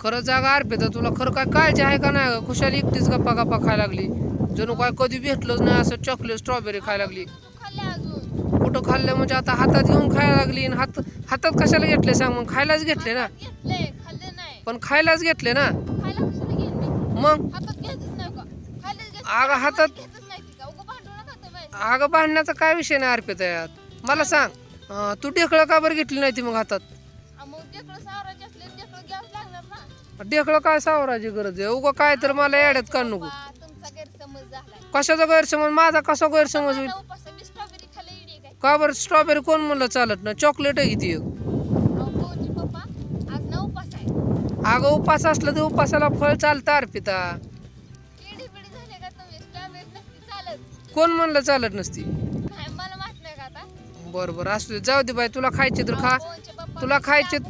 खरं जागा अर्पिता तुला खरं काय काळजी आहे का नाही? खुशाली एकटीच गप्पा गप्पा खायला लागली. जणू काय कधी भेटलंच नाही असं चॉकलेट स्ट्रॉबेरी खायला लागली. कुठं खाल्लं म्हणजे आता हातात घेऊन खायला लागली आणि हात हातात कशाला घेतले सांग मग? खायलाच घेतले ना. पण खायलाच घेतले ना. मग? नाही. हातात- अगं भांडण्याचा काय विषय नाही अर्पिता यात. मला सांग तू ढेकळं का बरं घेतली नाही ती मग हातात? ढेकळं सावरायचे असले ढेकळं घ्यावं लागणार ना. ढेकळं काय सावरायची गरज आहे? उगं काय तर मला येड्यात काढ नको. तुमचा गैरसमज कशाचा गैरसमज? माझा कसा गैरसमज होईल? उपास मी स्ट्रॉबेरी खाल्ले इडी काय? का बरं? स्ट्रॉबेरी कोण म्हणलं चालत ना चॉकलेट आहे किती अहो, भाऊजी पप्पा? आज ना उपास आहे. अगं उपास असलं तर उपासाला फळ चालतं अर्पिता. इडी बिडी झाले का तुम्ही? स्ट्रॉबेरी नसती चालत. कोण म्हणलं चालत नसती? बरं बरं असू दे. जाऊ दे बाई तुला खायचे तर खा. तुला खायचे-